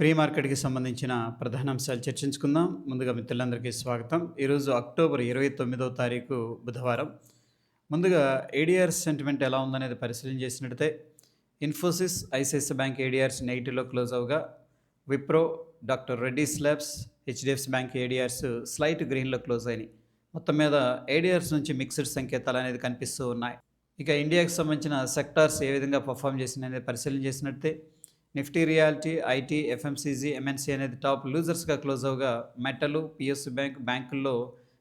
Pre మార్కెట్కి సంబంధించిన ప్రధాన అంశాలు చర్చించుకుందాం. ముందుగా మిత్రులందరికీ స్వాగతం. ఈరోజు అక్టోబర్ ఇరవై తొమ్మిదవ తారీఖు బుధవారం. ముందుగా ఏడిఆర్ సెంటిమెంట్ ఎలా ఉందనేది పరిశీలన చేసినట్టే ఇన్ఫోసిస్ ఐసిఐసి బ్యాంక్ ఏడిఆర్స్ నెగిటివ్లో close అవగా Wipro doctor Reddy's labs HDFC bank ADRs slight గ్రీన్లో క్లోజ్ అయినాయి. మొత్తం మీద ఏడిఆర్స్ నుంచి మిక్స్డ్ సంకేతాలు అనేది కనిపిస్తూ ఉన్నాయి. ఇక ఇండియాకి సంబంధించిన సెక్టార్స్ ఏ విధంగా పర్ఫామ్ చేసినది పరిశీలన చేసినట్టే Nifty realty IT FMCG MNC అనేది టాప్ లూజర్స్గా క్లోజ్ అవగా మెటల్ పిఎస్సి బ్యాంక్ బ్యాంకుల్లో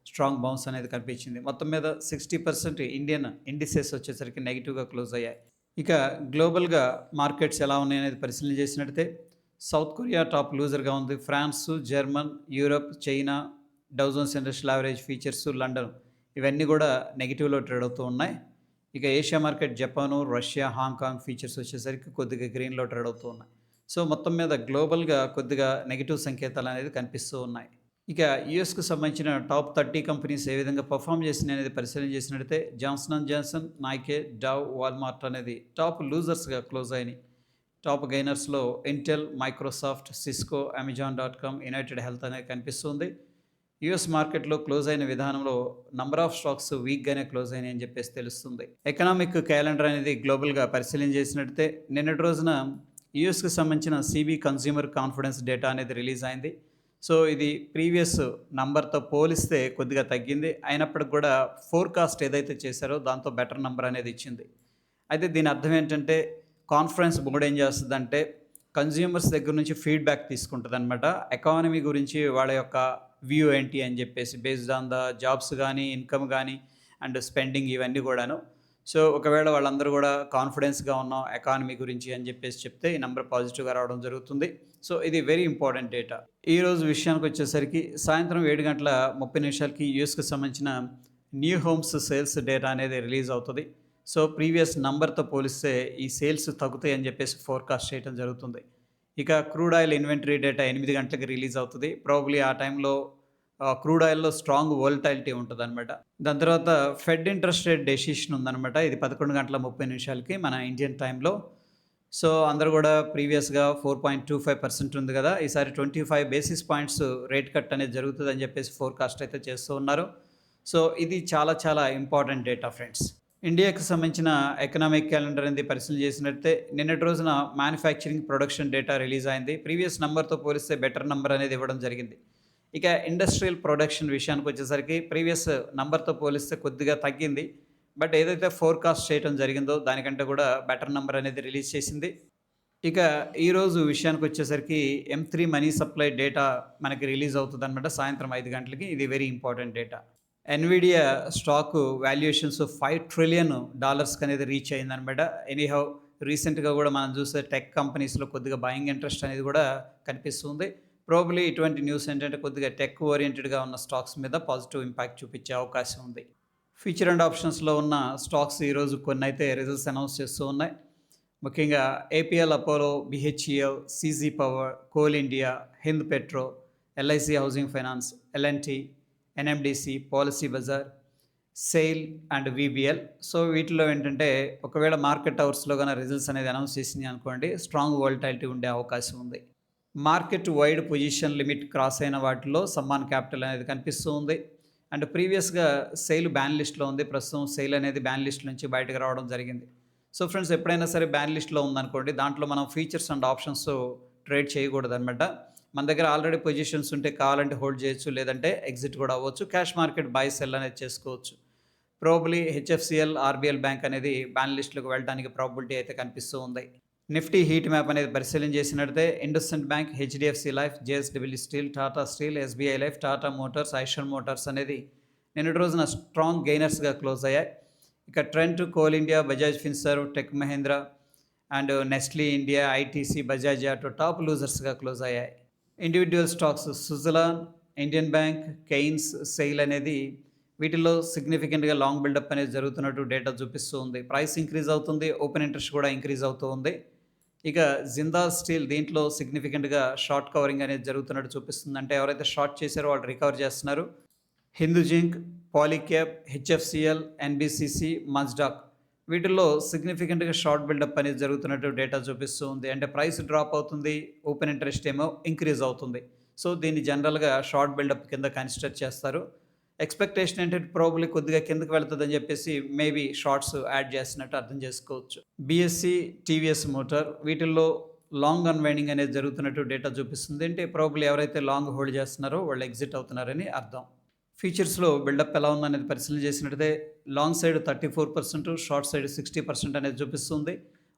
స్ట్రాంగ్ బౌన్స్ అనేది కనిపించింది. మొత్తం మీద సిక్స్టీ పర్సెంట్ ఇండియన్ ఇండిసెస్ వచ్చేసరికి నెగిటివ్గా క్లోజ్ అయ్యాయి. ఇక గ్లోబల్గా మార్కెట్స్ ఎలా ఉన్నాయి అనేది పరిశీలన చేసినట్టయితే సౌత్ కొరియా టాప్ లూజర్గా ఉంది. France German Europe China Dow Jones industrial average futures London ఇవన్నీ కూడా నెగిటివ్లో ట్రేడ్ అవుతూ ఉన్నాయి. ఇక Asia market Japan Russia Hong Kong futures వచ్చేసరికి కొద్దిగా గ్రీన్లో ట్రేడ్ అవుతూ ఉన్నాయి. సో మొత్తం మీద గ్లోబల్గా కొద్దిగా నెగిటివ్ సంకేతాలు అనేది కనిపిస్తూ ఉన్నాయి. ఇక యుఎస్కు సంబంధించిన టాప్ థర్టీ కంపెనీస్ ఏ విధంగా పర్ఫామ్ చేసినాయి అనేది పరిశీలన చేసినట్టయితే Johnson and Johnson Nike Dow Walmart అనేది టాప్ లూజర్స్గా క్లోజ్ అయినాయి. Top గైనర్స్లో Intel Microsoft Cisco Amazon dot com United Health అనేది కనిపిస్తుంది యుఎస్ మార్కెట్లో క్లోజ్ అయిన విధానంలో నంబర్ ఆఫ్ స్టాక్స్ వీక్గానే క్లోజ్ అయినాయి అని చెప్పేసి తెలుస్తుంది. ఎకనామిక్ క్యాలెండర్ అనేది గ్లోబల్గా పరిశీలన చేసినట్టే నిన్నటి రోజున యుఎస్కి సంబంధించిన సిబి కన్స్యూమర్ కాన్ఫిడెన్స్ డేటా అనేది రిలీజ్ అయింది. సో ఇది ప్రీవియస్ నంబర్తో పోలిస్తే కొద్దిగా తగ్గింది. అయినప్పటికి కూడా ఫోర్కాస్ట్ ఏదైతే చేశారో దాంతో బెటర్ నంబర్ అనేది ఇచ్చింది. అయితే దీని అర్థం ఏంటంటే కాన్ఫరెన్స్ బోర్డ్ ఏం చేస్తుందంటే కన్జ్యూమర్స్ దగ్గర నుంచి ఫీడ్బ్యాక్ తీసుకుంటుంది అనమాట ఎకానమీ గురించి వాళ్ళ యొక్క వ్యూ ఏంటి అని చెప్పేసి బేస్డ్ ఆన్ ద జాబ్స్ కానీ ఇన్కమ్ కానీ అండ్ స్పెండింగ్ ఇవన్నీ కూడాను. సో ఒకవేళ వాళ్ళందరూ కూడా కాన్ఫిడెన్స్గా ఉన్నాం ఎకానమీ గురించి అని చెప్పేసి చెప్తే ఈ నెంబర్ పాజిటివ్గా రావడం జరుగుతుంది. సో ఇది వెరీ ఇంపార్టెంట్ డేటా ఈ రోజు విషయానికి వచ్చేసరికి సాయంత్రం ఏడు గంటల ముప్పై నిమిషాలకి యూఎస్కి సంబంధించిన న్యూ హోమ్స్ సేల్స్ డేటా అనేది రిలీజ్ అవుతుంది. సో ప్రీవియస్ నంబర్తో పోలిస్తే ఈ సేల్స్ తగ్గుతాయి అని చెప్పేసి ఫోర్కాస్ట్ చేయడం జరుగుతుంది. ఇక క్రూడ్ ఆయిల్ ఇన్వెంటరీ డేటా ఎనిమిది గంటలకు రిలీజ్ అవుతుంది. ప్రాబ్లీ ఆ టైంలో క్రూడ్ ఆయిల్లో స్ట్రాంగ్ వోల్టాలిటీ ఉంటుంది అనమాట దాని తర్వాత ఫెడ్ ఇంట్రెస్ట్ రేట్ డెసిషన్ ఉందన్నమాట. ఇది పదకొండు గంటల ముప్పై నిమిషాలకి మన ఇండియన్ టైంలో సో అందరూ కూడా ప్రీవియస్గా four point two five percent ఉంది కదా. ఈసారి twenty five basis points rate cut అనేది జరుగుతుందని చెప్పేసి ఫోర్కాస్ట్ అయితే చేస్తూ ఉన్నారు. సో ఇది చాలా చాలా ఇంపార్టెంట్ డేటా ఫ్రెండ్స్ ఇండియాకు సంబంధించిన ఎకనామిక్ క్యాలెండర్ అనేది పరిశీలన చేసినట్టే నిన్నటి రోజున మ్యానుఫ్యాక్చరింగ్ ప్రొడక్షన్ డేటా రిలీజ్ అయింది. ప్రీవియస్ నెంబర్తో పోలిస్తే బెటర్ నెంబర్ అనేది ఇవ్వడం జరిగింది. ఇక ఇండస్ట్రియల్ ప్రొడక్షన్ విషయానికి వచ్చేసరికి ప్రీవియస్ నెంబర్తో పోలిస్తే కొద్దిగా తగ్గింది. బట్ ఏదైతే ఫోర్కాస్ట్ చేయడం జరిగిందో దానికంటే కూడా బెటర్ నెంబర్ అనేది రిలీజ్ చేసింది. ఇక ఈరోజు విషయానికి వచ్చేసరికి M three money supply data మనకి రిలీజ్ అవుతుంది అనమాట సాయంత్రం ఐదు గంటలకి. ఇది very important data Nvidia stock valuations five trillion డాలర్స్కి అనేది రీచ్ అయిందనమాట ఎనీహౌ రీసెంట్గా కూడా మనం చూసే టెక్ కంపెనీస్లో కొద్దిగా బయింగ్ ఇంట్రెస్ట్ అనేది కూడా కనిపిస్తుంది. ప్రోబ్లీ ఇటువంటి న్యూస్ ఏంటంటే కొద్దిగా టెక్ ఓరియంటెడ్గా ఉన్న స్టాక్స్ మీద పాజిటివ్ ఇంపాక్ట్ చూపించే అవకాశం ఉంది. ఫ్యూచర్ అండ్ ఆప్షన్స్లో ఉన్న స్టాక్స్ ఈరోజు కొన్ని అయితే రిజల్ట్స్ అనౌన్స్ చేస్తూ ఉన్నాయి. ముఖ్యంగా APL Apollo BHEL CG power coal India Hind petro LIC housing finance L and T NMDC Policybazaar SAIL and VBL. So వీటిలో ఏంటంటే ఒకవేళ మార్కెట్ అవర్స్లో కానీ రిజల్ట్స్ అనేది అనౌన్స్ చేసింది అనుకోండి స్ట్రాంగ్ వాలిటాలిటీ ఉండే అవకాశం ఉంది. Market wide position limit cross అయిన వాటిలో సమ్మాన్ క్యాపిటల్ అనేది కనిపిస్తూ ఉంది. అండ్ ప్రీవియస్గా సెయిల్ బ్యాన్ లిస్ట్లో ఉంది ప్రస్తుతం సెయిల్ అనేది బ్యాన్ లిస్ట్ నుంచి బయటకు రావడం జరిగింది. సో ఫ్రెండ్స్ ఎప్పుడైనా సరే బ్యాన్ లిస్ట్లో ఉందనుకోండి దాంట్లో మనం ఫీచర్స్ అండ్ ఆప్షన్స్ ట్రేడ్ చేయకూడదు అనమాట మన దగ్గర ఆల్రెడీ పొజిషన్స్ ఉంటే కావాలంటే హోల్డ్ చేయొచ్చు లేదంటే ఎగ్జిట్ కూడా అవ్వచ్చు. క్యాష్ మార్కెట్ బై సెల్ అనేది చేసుకోవచ్చు. ప్రోబలీ హెచ్ఎఫ్సిఎల్ ఆర్బిఎల్ బ్యాంక్ అనేది బ్యాన్ లిస్టులకు వెళ్ళడానికి ప్రాబిలిటీ అయితే కనిపిస్తూ ఉంది. నిఫ్టీ హీట్ మ్యాప్ అనేది పరిశీలన చేసినట్టే IndusInd bank HDFC life JSW steel Tata steel SBI life Tata motors Eicher motors అనేది నిన్నటి రోజున స్ట్రాంగ్ గెయినర్స్గా క్లోజ్ అయ్యాయి. ఇక Trent coal India Bajaj Finserv tech Mahindra and Nestle India ITC Bajaj auto top లూజర్స్గా close అయ్యాయి. Individual stocks Suzlon Indian bank Kaynes SAIL అనేది వీటిలో సిగ్నిఫికెంట్గా long buildup అనేది జరుగుతున్నట్టు డేటా చూపిస్తూ ఉంది. ప్రైస్ ఇంక్రీజ్ అవుతుంది ఓపెన్ ఇంట్రెస్ట్ కూడా ఇంక్రీజ్ అవుతూ ఉంది. ఇక జిందాల్ స్టీల్ దీంట్లో సిగ్నిఫికెంట్గా షార్ట్ కవరింగ్ అనేది జరుగుతున్నట్టు చూపిస్తుంది. అంటే ఎవరైతే షార్ట్ చేశారో వాళ్ళు రికవర్ చేస్తున్నారు. Hindu zinc Polycab HFCL NBCC Mazdock వీటిల్లో సిగ్నిఫికెంట్‌గా షార్ట్ బిల్డప్ అనేది జరుగుతున్నట్టు డేటా చూపిస్తూ ఉంది. అంటే ప్రైస్ డ్రాప్ అవుతుంది. ఓపెన్ ఇంట్రెస్ట్ ఏమో ఇంక్రీజ్ అవుతుంది. సో, దీన్ని జనరల్‌గా షార్ట్ బిల్డప్ కింద కన్సిడర్ చేస్తారు. ఎక్స్‌పెక్టేషన్ ఏంటంటే ప్రాబ్లీ కొద్దిగా కిందకి వెళ్తదని చెప్పేసి మేబీ షార్ట్స్ యాడ్ చేస్తున్నట్టు అర్థం చేసుకోవచ్చు. బీఎస్‌సీ, టీవీఎస్ మోటార్ వీటిల్లో లాంగ్ అన్‌వైండింగ్ అనేది జరుగుతున్నట్టు డేటా చూపిస్తుంది. అంటే ప్రాబ్లీ ఎవరైతే లాంగ్ హోల్డ్ చేస్తున్నారో వాళ్ళు ఎగ్జిట్ అవుతున్నారని అర్థం. ఫీచర్స్‌లో బిల్డప్ ఎలా ఉందనేది పరిశీలన చేసినట్టయితే లాంగ్ సైడ్ 34% షార్ట్ సైడ్ 60% అనేది చూపిస్తుంది.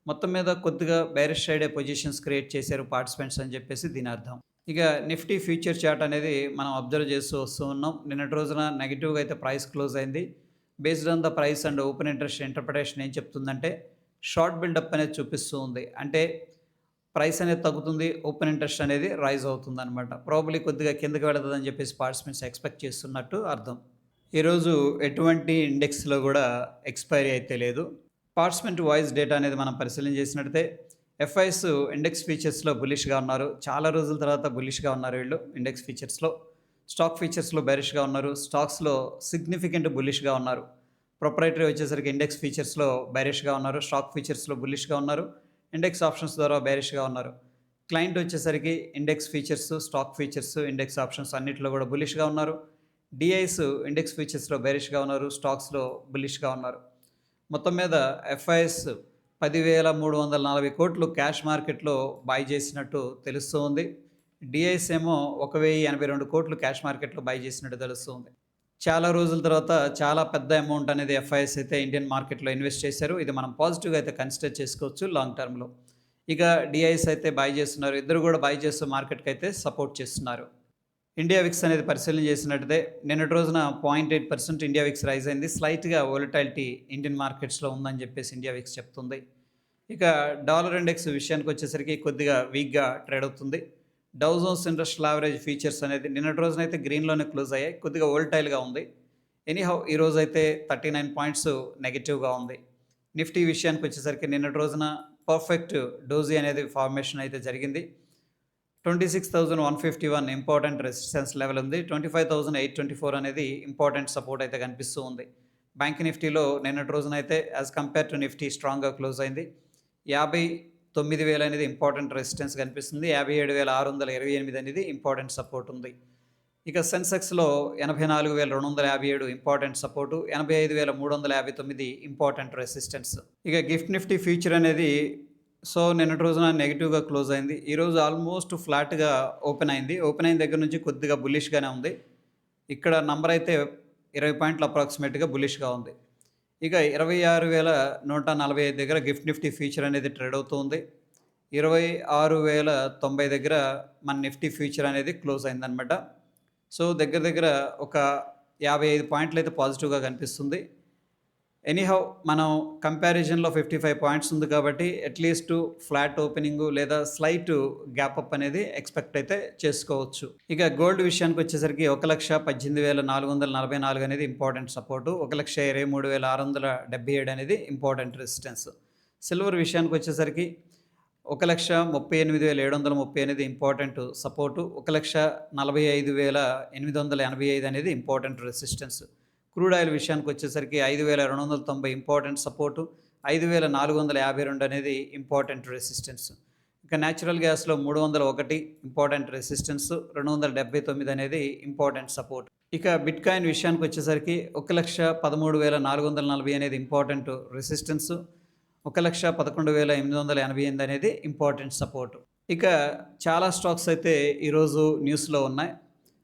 మొత్తం మీద కొద్దిగా బ్యారిష్ సైడే పొజిషన్స్ క్రియేట్ చేశారు పార్టిసిపెంట్స్ అని చెప్పేసి దీని అర్థం. ఇక నిఫ్టీ ఫ్యూచర్ చార్ట్ అనేది మనం అబ్జర్వ్ చేస్తూ వస్తూ ఉన్నాం. నిన్నటి రోజున నెగిటివ్గా అయితే ప్రైస్ క్లోజ్ అయింది. Based on the price and open interest interpretation ఏం చెప్తుందంటే షార్ట్ బిల్డప్ అనేది చూపిస్తూ ఉంది. అంటే ప్రైస్ అనేది తగ్గుతుంది. ఓపెన్ ఇంట్రెస్ట్ అనేది రైజ్ అవుతుందనమాట. ప్రాబ్లీ కొద్దిగా కిందకి వెళతదని చెప్పేసి పార్టిసిపెంట్స్ ఎక్స్‌పెక్ట్ చేస్తున్నట్టు అర్థం. ఈరోజు ఎటువంటి ఇండెక్స్‌లో కూడా ఎక్స్‌పైరీ అయితే లేదు. పార్టిసిపెంట్ వాయిస్ డేటా అనేది మనం పరిశీలన చేసినట్టయితే ఎఫ్ఐఎస్ ఇండెక్స్ ఫీచర్స్‌లో బులిష్‌గా ఉన్నారు. చాలా రోజుల తర్వాత బులిష్‌గా ఉన్నారు వీళ్ళు ఇండెక్స్ ఫీచర్స్‌లో. స్టాక్ ఫీచర్స్‌లో బెరిష్గా ఉన్నారు. స్టాక్స్‌లో సిగ్నిఫికెంట్ బులిష్‌గా ఉన్నారు. ప్రొప్రైటరీ వచ్చేసరికి ఇండెక్స్ ఫీచర్స్‌లో బెరిష్గా ఉన్నారు. స్టాక్ ఫీచర్స్‌లో బులిష్‌గా ఉన్నారు. ఇండెక్స్ ఆప్షన్స్ ద్వారా బేరిష్‌గా ఉన్నారు. క్లయింట్ వచ్చేసరికి index futures, stock futures, index options అన్నింటిలో కూడా బులిష్‌గా ఉన్నారు. డిఐస్ ఇండెక్స్ ఫీచర్స్‌లో బేరిష్‌గా ఉన్నారు. స్టాక్స్‌లో బులిష్‌గా ఉన్నారు. మొత్తం మీద ఎఫ్ఐఎస్ 10,340 కోట్లు క్యాష్ మార్కెట్‌లో బై చేసినట్టు తెలుస్తూ ఉంది. డిఐస్ ఏమో 1,082 కోట్లు క్యాష్ మార్కెట్‌లో బై చేసినట్టు తెలుస్తుంది చాలా రోజుల తర్వాత చాలా పెద్ద అమౌంట్ అనేది ఎఫ్ఐఎస్ అయితే ఇండియన్ మార్కెట్‌లో ఇన్వెస్ట్ చేశారు. ఇది మనం పాజిటివ్‌గా అయితే కన్సిడర్ చేసుకోవచ్చు లాంగ్ టర్మ్‌లో. ఇక డిఐఎస్ అయితే బై చేస్తున్నారు. ఇద్దరు కూడా బై చేస్తూ మార్కెట్‌కి అయితే సపోర్ట్ చేస్తున్నారు. ఇండియా విక్స్ అనేది పరిశీలన చేసినట్టే నిన్నటి రోజున 0.8% ఇండియా విక్స్ రైజ్ అయింది. స్లైట్‌గా వోలటాలిటీ ఇండియన్ మార్కెట్స్‌లో ఉందని చెప్పేసి ఇండియా విక్స్ చెప్తుంది. ఇక డాలర్ ఇండెక్స్ విషయానికి వచ్చేసరికి కొద్దిగా వీక్‌గా ట్రేడ్ అవుతుంది. డౌజోన్స్ ఇండస్ట్రియల్ యావరేజ్ ఫీచర్స్ అనేది నిన్నటి రోజున అయితే గ్రీన్‌లోనే క్లోజ్ అయ్యాయి. కొద్దిగా ఓల్టైల్గా ఉంది. ఎనీహౌ ఈ రోజు అయితే 39 పాయింట్స్ నెగిటివ్గా ఉంది. నిఫ్టీ విషయానికి వచ్చేసరికి నిన్నటి రోజున పర్ఫెక్ట్ డోజీ అనేది ఫార్మేషన్ అయితే జరిగింది. 26,151 ఇంపార్టెంట్ రెసిస్టెన్స్ లెవెల్ ఉంది. 25,824 అనేది ఇంపార్టెంట్ సపోర్ట్ అయితే కనిపిస్తూ ఉంది. బ్యాంక్ నిఫ్టీలో నిన్నటి రోజున అయితే యాజ్ కంపేర్ టు నిఫ్టీ స్ట్రాంగ్‌గా క్లోజ్ అయింది. యాభై 59,000 అనేది ఇంపార్టెంట్ రెసిస్టెన్స్ కనిపిస్తుంది. 57,628 అనేది ఇంపార్టెంట్ సపోర్ట్ ఉంది. ఇక సెన్సెక్స్‌లో 84,257 ఇంపార్టెంట్ సపోర్టు, 85,359 ఇంపార్టెంట్ రెసిస్టెన్స్. ఇక గిఫ్ట్ నిఫ్టీ ఫ్యూచర్ అనేది సో నిన్నటి రోజున నెగిటివ్గా క్లోజ్ అయింది. ఈరోజు ఆల్మోస్ట్ ఫ్లాట్‌గా ఓపెన్ అయింది. ఓపెన్ అయిన దగ్గర నుంచి కొద్దిగా బుల్లిష్‌గానే ఉంది. ఇక్కడ నంబర్ అయితే 20 పాయింట్లు అప్రాక్సిమేట్‌గా బుల్లిష్‌గా ఉంది. ఇక 26,145 దగ్గర గిఫ్ట్ నిఫ్టీ ఫ్యూచర్ అనేది ట్రేడ్ అవుతూ ఉంది. 26,090 దగ్గర మన నిఫ్టీ ఫ్యూచర్ అనేది క్లోజ్ అయిందనమాట. సో దగ్గర దగ్గర ఒక 55 పాయింట్లు అయితే పాజిటివ్‌గా కనిపిస్తుంది. ఎనీహౌ మనం కంపారిజన్లో ఫిఫ్టీ ఫైవ్ పాయింట్స్ ఉంది కాబట్టి అట్లీస్ట్ ఫ్లాట్ ఓపెనింగ్ లేదా స్లైట్ గ్యాప్ అప్ అనేది ఎక్స్పెక్ట్ అయితే చేసుకోవచ్చు. ఇక గోల్డ్ విషయానికి వచ్చేసరికి ఒక లక్ష పద్దెనిమిది వేల నాలుగు వందల నలభై నాలుగు అనేది ఇంపార్టెంట్ సపోర్టు ఒక లక్ష ఇరవై మూడు వేల ఆరు వందల డెబ్బై ఏడు అనేది ఇంపార్టెంట్ రెసిస్టెన్స్ సిల్వర్ విషయానికి వచ్చేసరికి ఒక లక్ష ముప్పై ఎనిమిది వేల ఏడు వందల ముప్పై అనేది ఇంపార్టెంట్ సపోర్టు ఒక లక్ష నలభై ఐదు వేల ఎనిమిది వందల ఎనభై ఐదు అనేది ఇంపార్టెంట్ రెసిస్టెన్స్ క్రూడ్ ఆయిల్ విషయానికి వచ్చేసరికి ఐదు వేల రెండు వందల తొంభై ఇంపార్టెంట్ సపోర్టు ఐదు వేల నాలుగు వందల యాభై రెండు అనేది ఇంపార్టెంట్ రెసిస్టెన్స్. ఇంకా న్యాచురల్ గ్యాస్లో మూడు వందల ఒకటి ఇంపార్టెంట్ రెసిస్టెన్స్ రెండు వందల డెబ్బై తొమ్మిది అనేది ఇంపార్టెంట్ సపోర్ట్. ఇక బిట్కాయిన్ విషయానికి వచ్చేసరికి ఒక లక్ష పదమూడు వేల నాలుగు వందల నలభై అనేది ఇంపార్టెంట్ రెసిస్టెన్స్ ఒక లక్ష పదకొండు వేల ఎనిమిది వందల ఎనభై ఎనిమిది అనేది ఇంపార్టెంట్ సపోర్ట్. ఇక చాలా స్టాక్స్ అయితే ఈరోజు న్యూస్లో ఉన్నాయి.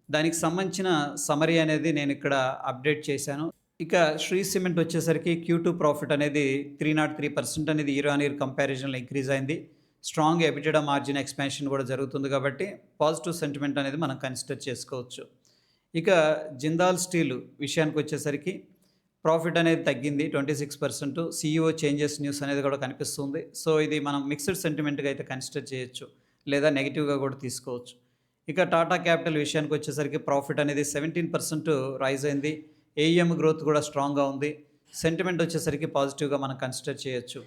దానికి సంబంధించిన సమరీ అనేది నేను ఇక్కడ అప్డేట్ చేశాను. ఇక శ్రీ సిమెంట్ వచ్చేసరికి క్యూ టూ ప్రాఫిట్ అనేది 303% అనేది ఇయర్ ఆన్ ఇయర్ కంపారిజన్‌లో ఇంక్రీజ్ అయింది. స్ట్రాంగ్ ఎబిటడా మార్జిన్ ఎక్స్పాన్షన్ కూడా జరుగుతుంది కాబట్టి పాజిటివ్ సెంటిమెంట్ అనేది మనం కన్సిడర్ చేసుకోవచ్చు. ఇక జిందాల్ స్టీల్ విషయానికి వచ్చేసరికి ప్రాఫిట్ అనేది తగ్గింది 26%. సీఈఓ చేంజెస్ న్యూస్ అనేది కూడా కనిపిస్తుంది. సో ఇది మనం మిక్స్డ్ సెంటిమెంట్‌గా అయితే కన్సిడర్ చేయొచ్చు. లేదా నెగిటివ్గా కూడా తీసుకోవచ్చు. ఇక టాటా క్యాపిటల్ విషయానికి వచ్చేసరికి ప్రాఫిట్ అనేది 17% రైజ్ అయింది. ఏఈఎం గ్రోత్ కూడా స్ట్రాంగ్‌గా ఉంది. సెంటిమెంట్ వచ్చేసరికి పాజిటివ్‌గా మనం కన్సిడర్ చేయొచ్చు.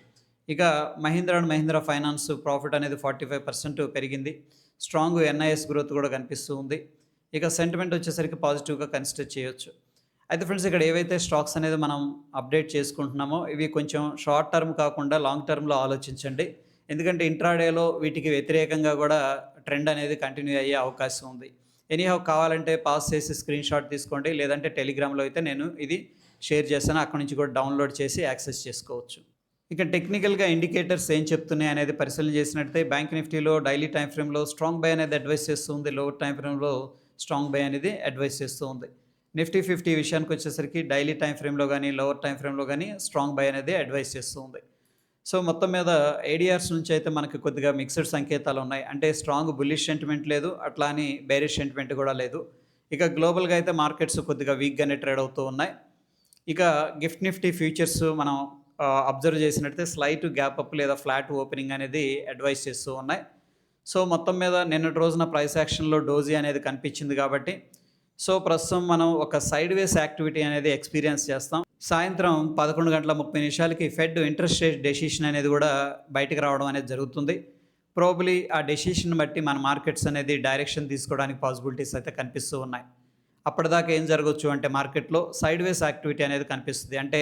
ఇక Mahindra and Mahindra finance profit అనేది 45% పెరిగింది. స్ట్రాంగ్ ఎన్ఐఎస్ గ్రోత్ కూడా కనిపిస్తూ ఉంది. ఇక సెంటిమెంట్ వచ్చేసరికి పాజిటివ్‌గా కన్సిడర్ చేయొచ్చు. అయితే ఫ్రెండ్స్ ఇక్కడ ఏవైతే స్టాక్స్ అనేది మనం అప్డేట్ చేసుకుంటున్నామో ఇవి కొంచెం షార్ట్ టర్మ్ కాకుండా లాంగ్ టర్మ్‌లో ఆలోచించండి. ఎందుకంటే ఇంట్రాడేలో వీటికి వ్యతిరేకంగా కూడా ట్రెండ్ అనేది కంటిన్యూ అయ్యే అవకాశం ఉంది. ఎనీహౌ కావాలంటే పాస్ చేసి స్క్రీన్‌షాట్ తీసుకోండి. లేదంటే టెలిగ్రామ్‌లో అయితే నేను ఇది షేర్ చేశాను. అక్కడి నుంచి కూడా డౌన్‌లోడ్ చేసి యాక్సెస్ చేసుకోవచ్చు. ఇక టెక్నికల్‌గా ఇండికేటర్స్ ఏం చెప్తున్నాయి అనేది పరిశీలన చేసినట్టయితే బ్యాంక్ నిఫ్టీలో డైలీ టైం ఫ్రేమ్‌లో స్ట్రాంగ్ బై అనేది అడ్వైస్ చేస్తూ ఉంది. లోవర్ టైం ఫ్రేమ్‌లో స్ట్రాంగ్ బై అనేది అడ్వైస్ చేస్తూ ఉంది. నిఫ్టీ 50 విషయానికి వచ్చేసరికి డైలీ టైం ఫ్రేమ్‌లో కానీ లోవర్ టైం ఫ్రేమ్‌లో కానీ స్ట్రాంగ్ బై అనేది అడ్వైస్ చేస్తూ ఉంది. సో, మొత్తం మీద ఏడిఆర్స్ నుంచి అయితే మనకి కొద్దిగా మిక్స్డ్ సంకేతాలు ఉన్నాయి. అంటే స్ట్రాంగ్ బుల్లిష్ సెంటిమెంట్ లేదు. అట్లా అని బేరిష్ సెంటిమెంట్ కూడా లేదు. ఇక గ్లోబల్‌గా అయితే మార్కెట్స్ కొద్దిగా వీక్‌గానే ట్రేడ్ అవుతూ ఉన్నాయి. ఇక గిఫ్ట్ నిఫ్టీ ఫ్యూచర్స్ మనం అబ్జర్వ్ చేసినట్టయితే స్లైట్ గ్యాప్ అప్ లేదా ఫ్లాట్ ఓపెనింగ్ అనేది అడ్వైస్ చేస్తూ ఉన్నాయి. సో, మొత్తం మీద నిన్నటి రోజున ప్రైస్ యాక్షన్‌లో డోజీ అనేది కనిపించింది కాబట్టి సో, ప్రస్తుతం మనం ఒక సైడ్ వేస్ యాక్టివిటీ అనేది ఎక్స్‌పీరియన్స్ చేస్తాం. సాయంత్రం 11 గంటల 30 నిమిషాలకి ఫెడ్ ఇంట్రెస్ట్ రేట్ డెసిషన్ అనేది కూడా బయటకు రావడం అనేది జరుగుతుంది. ప్రోబులీ ఆ డెసిషన్ బట్టి మన మార్కెట్స్ అనేది డైరెక్షన్ తీసుకోవడానికి పాసిబిలిటీస్ అయితే కనిపిస్తూ ఉన్నాయి. అప్పటిదాకా ఏం జరగవచ్చు అంటే మార్కెట్‌లో సైడ్ వేస్ యాక్టివిటీ అనేది కనిపిస్తుంది అంటే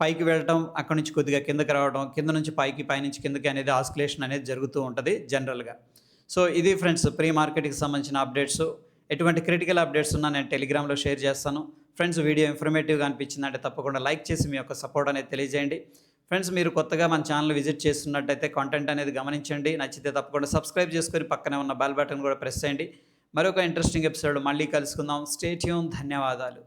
పైకి వెళ్ళటం, అక్కడి నుంచి కొద్దిగా కిందకి రావడం, కింద నుంచి పైకి, పైనుంచి కిందకి అనేది ఆస్కులేషన్ అనేది జరుగుతూ ఉంటుంది జనరల్‌గా. సో, ఇది ఫ్రెండ్స్ ప్రీ మార్కెట్‌కి సంబంధించిన అప్డేట్స్. ఎటువంటి క్రిటికల్ అప్డేట్స్ ఉన్నా నేను టెలిగ్రామ్‌లో షేర్ చేస్తాను. ఫ్రెండ్స్ వీడియో ఇన్ఫర్మేటివ్‌గా అనిపించిందంటే తప్పకుండా లైక్ చేసి మీ యొక్క సపోర్ట్ అనేది తెలియజేయండి. ఫ్రెండ్స్ మీరు కొత్తగా మన ఛానల్ విజిట్ చేస్తున్నట్టయితే కంటెంట్ అనేది గమనించండి. నచ్చితే తప్పకుండా సబ్స్క్రైబ్ చేసుకొని పక్కనే ఉన్న బెల్ బటన్ కూడా ప్రెస్ చేయండి. మరొక ఇంట్రెస్టింగ్ ఎపిసోడ్ మళ్ళీ కలుసుకుందాం. స్టేట్యూన్ ధన్యవాదాలు.